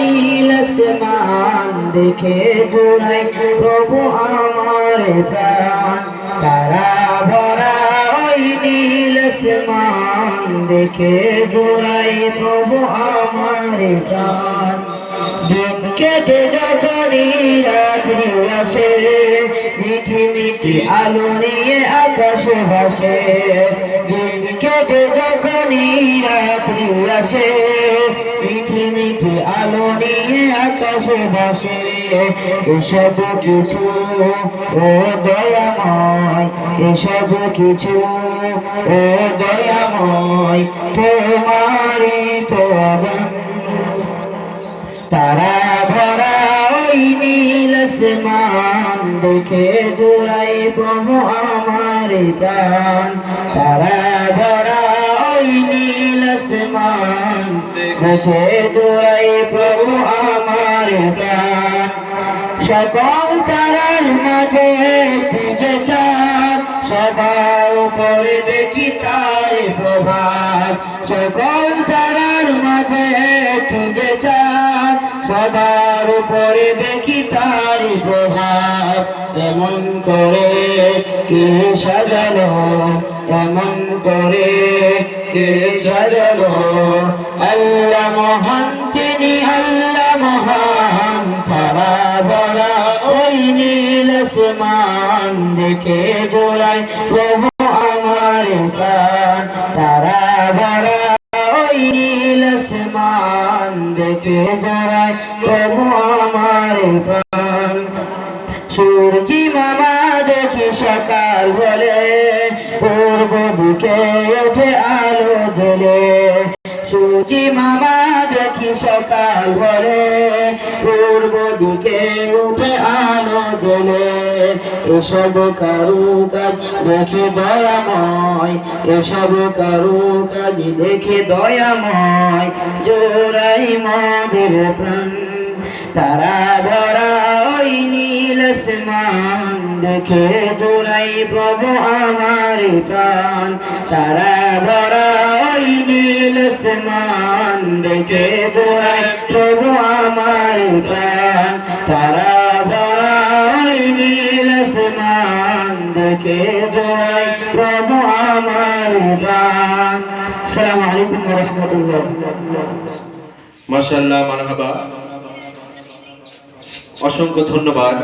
নীল আসমান দেখে জোড়াই, প্রভু আমার প্রাণ। তারা ভরা ওই নীল আসমান দেখে জোড়াই, প্রভু আমার প্রাণ। দিন কেটে যখনই রাত্রি আসে, মিঠি মিঠি আলো নিয়ে আকাশে ভাসে। দিন কেটে যখনই রাত্রি আসে, মিঠি মিঠি আলো নিয়ে আকাশে ভাসে এসব কিছু, ও দয়াময়, এসব কিছু, ও দয়াময়, তোমারই তো তারা ভরা ওই নীল আসমান দেখে জোড়াই প্রভু আমার প্রাণ। তারা ভরা নীল আসমান জোড়াই প্রভু আমার প্রাণ। সকল তারার মাঝে যে চাঁদ, সবার উপরে দেখি তার প্রভাব সকল তারার মাঝে যে চাঁদ, সবার উপরে দেখি তার প্রভাব তেমন করে কে সাজালো এমন করে কে সাজালো আল্লাহ মহান তিনি আল্লাহ মহান, তারা বড়া দেখে জোড়াই প্রভু আমার প্রাণ। তারা বড়া ওই নীল আসমান দেখে জোড়াই প্রভু আমার প্রাণ। সূর্যি মামা দেখি সকাল হলে, পূর্ব দিকে সূর্যি মামা দেখি সকাল হলে পূর্ব দিকে উঠে আলো জ্বলে। এসব কারু কাজ দেখে দয়াময়, এসব কারু কাজ দেখে দয়াময়। জোড়াই মদের প্রাণ, তারা ভরা ওই নীল আসমান। দেখে জোড়াই প্রভু আমার প্রাণ, তারা ভরা ওই নীল আসমান দেখে প্রভু আমার প্রাণ। তারা নীল আসমান দেখে প্রভু আমার প্রাণ। আলাইকুম ওয়া রাহমাতুল্লাহ মাশাআল্লাহ, মারহাবা। অসংখ্য ধন্যবাদ।